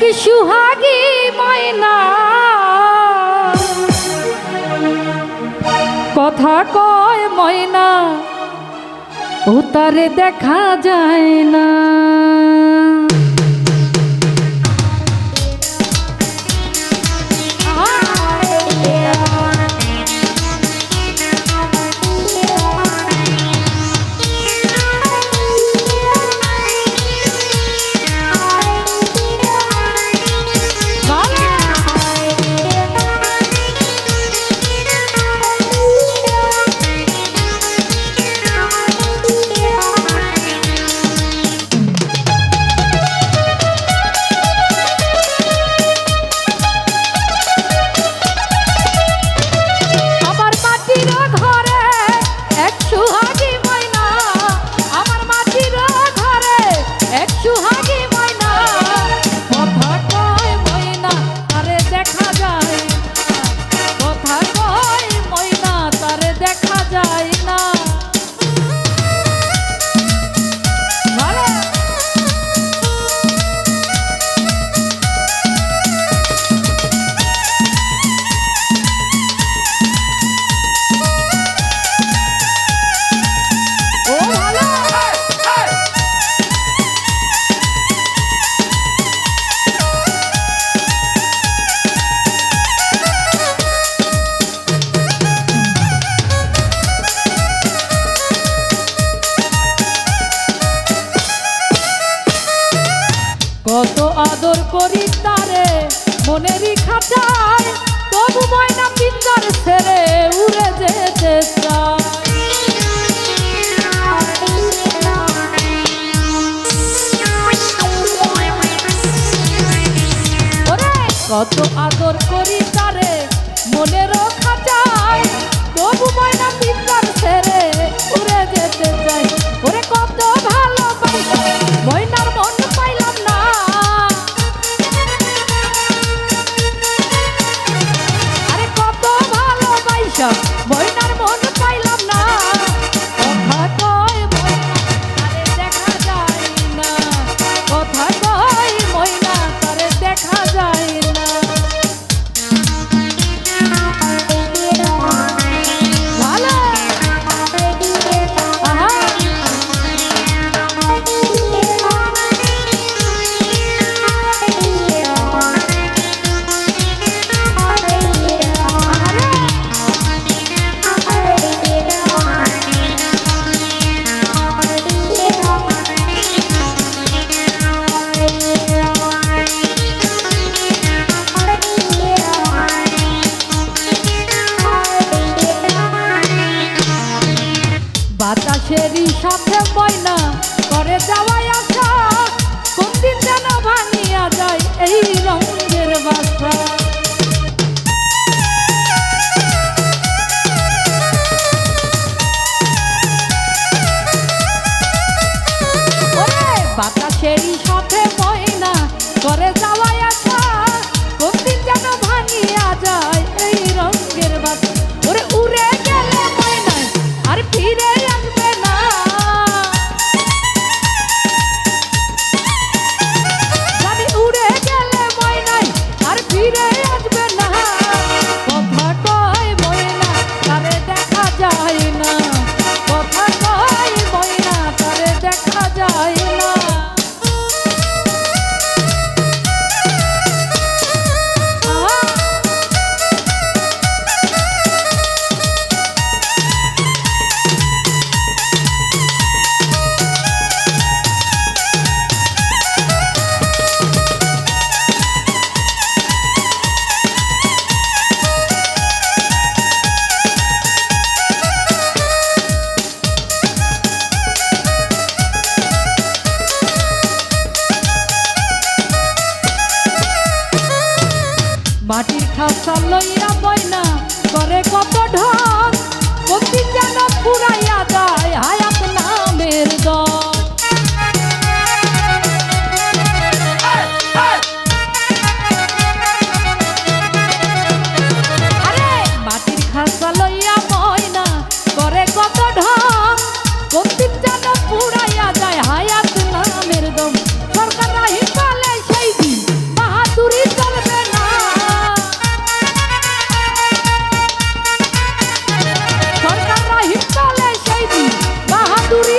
কি সুহাগী ময়না। কথা কয় ময়না ও দেখা যায় না। এত আদর করি তারে মনেরই খাটায় তবু ময়না পিঞ্জার ছেড়ে উড়ে যেতে কত আদর করি তারে মনেরও খাটায় তবু ময়না পিঞ্জার ছেড়ে উড়ে যেতে বাতাসেরই সাথে বয়না করে যাওয়াই আশা। কোনদিন যেন ভাঙিয়া যায় এই রঙের বাসা। ব্যবসা লইয়া বইনা করে কত ঢং মতি যেন পুরাইয়া দেয় হায়াত নামের দল। Tu ri